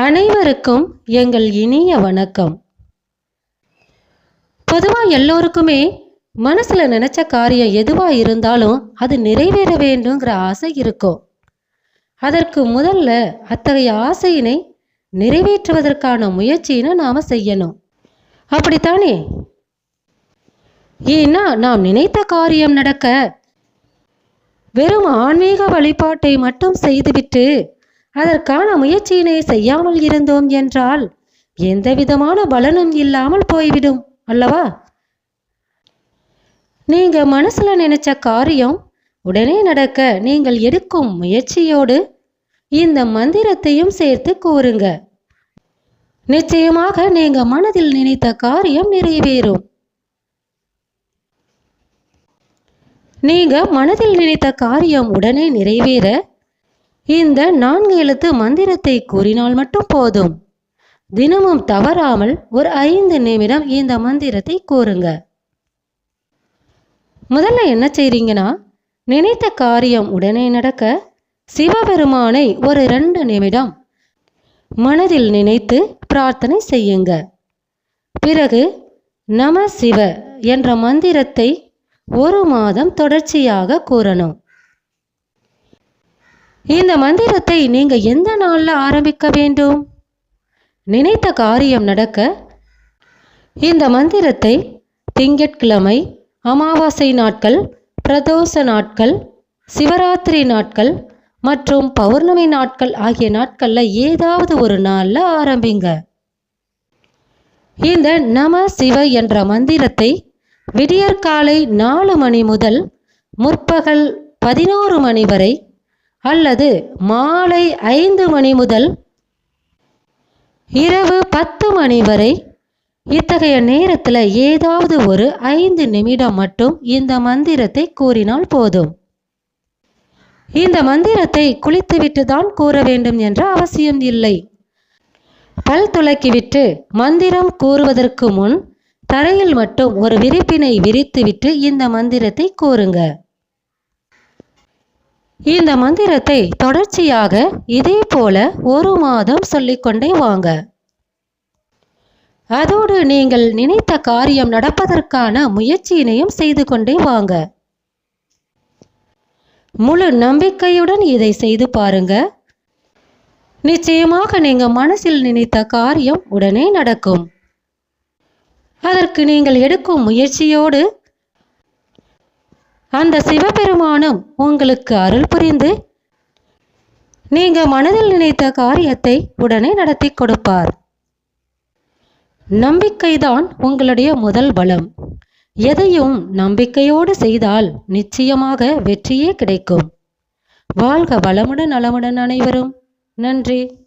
அனைவருக்கும் எங்கள் இனிய வணக்கம். பொதுவாக எல்லோருக்குமே மனசில் நினச்ச காரியம் எதுவாக இருந்தாலும் அது நிறைவேற வேண்டுங்கிற ஆசை இருக்கும். அதற்கு முதல்ல அத்தகைய ஆசையினை நிறைவேற்றுவதற்கான முயற்சியினை நாம் செய்யணும். அப்படித்தானே? ஏன்னா நாம் நினைத்த காரியம் நடக்க வெறும் ஆன்மீக வழிபாட்டை மட்டும் செய்துவிட்டு அதற்கான முயற்சியினை செய்யாமல் இருந்தோம் என்றால் எந்த விதமான பலனும் இல்லாமல் போய்விடும் அல்லவா? நீங்க மனசுல நினைச்ச காரியம் உடனே நடக்க நீங்கள் எடுக்கும் முயற்சியோடு இந்த மந்திரத்தையும் சேர்த்து கூறுங்க. நிச்சயமாக நீங்க மனதில் நினைத்த காரியம் நிறைவேறும். நீங்க மனதில் நினைத்த காரியம் உடனே நிறைவேற இந்த நான்கு எழுத்து மந்திரத்தை கூறினால் மட்டும் போதும். தினமும் தவறாமல் ஒரு ஐந்து நிமிடம் இந்த மந்திரத்தை கூறுங்க. முதல்ல என்ன செய்றீங்கன்னா நினைத்த காரியம் உடனே நடக்க சிவபெருமானை ஒரு ரெண்டு நிமிடம் மனதில் நினைத்து பிரார்த்தனை செய்யுங்க. பிறகு நம சிவ என்ற மந்திரத்தை ஒரு மாதம் தொடர்ச்சியாக கூறணும். இந்த மந்திரத்தை நீங்க எந்த நாளில் ஆரம்பிக்க வேண்டும்? நினைத்த காரியம் நடக்க இந்த மந்திரத்தை திங்கட்கிழமை அமாவாசை நாட்கள் பிரதோஷ நாட்கள் சிவராத்திரி நாட்கள் மற்றும் பௌர்ணமி நாட்கள் ஆகிய நாட்களில் ஏதாவது ஒரு நாளில் ஆரம்பிங்க. இந்த நம சிவ என்ற மந்திரத்தை விடியற்காலை நாலு மணி முதல் முற்பகல் பதினோரு மணி வரை அல்லது மாலை ஐந்து மணி முதல் இரவு பத்து மணி வரை இத்தகைய நேரத்தில் ஏதாவது ஒரு ஐந்து நிமிடம் மட்டும் இந்த மந்திரத்தை கூறினால் போதும். இந்த மந்திரத்தை குளித்துவிட்டு தான் கூற வேண்டும் என்ற அவசியம் இல்லை. பல் துளக்கிவிட்டு மந்திரம் கூறுவதற்கு முன் தரையில் மட்டும் ஒரு விரிப்பினை விரித்துவிட்டு இந்த மந்திரத்தை கூறுங்க. இந்த மந்திரத்தை தொடர்ச்சியாக இதே போல ஒரு மாதம் சொல்லிக்கொண்டே வாங்க. அதோடு நீங்கள் நினைத்த காரியம் நடப்பதற்கான முயற்சியினையும் செய்து கொண்டே வாங்க. முழு நம்பிக்கையுடன் இதை செய்து பாருங்க. நிச்சயமாக நீங்க மனசில் நினைத்த காரியம் உடனே நடக்கும். அதற்கு நீங்கள் எடுக்கும் முயற்சியோடு அந்த சிவபெருமானும் உங்களுக்கு அருள் புரிந்து நீங்க மனதில் நினைத்த காரியத்தை உடனே நடத்தி கொடுப்பார். நம்பிக்கைதான் உங்களுடைய முதல் பலம். எதையும் நம்பிக்கையோடு செய்தால் நிச்சயமாக வெற்றியே கிடைக்கும். வாழ்க வளமுடன் நலமுடன் அனைவரும். நன்றி.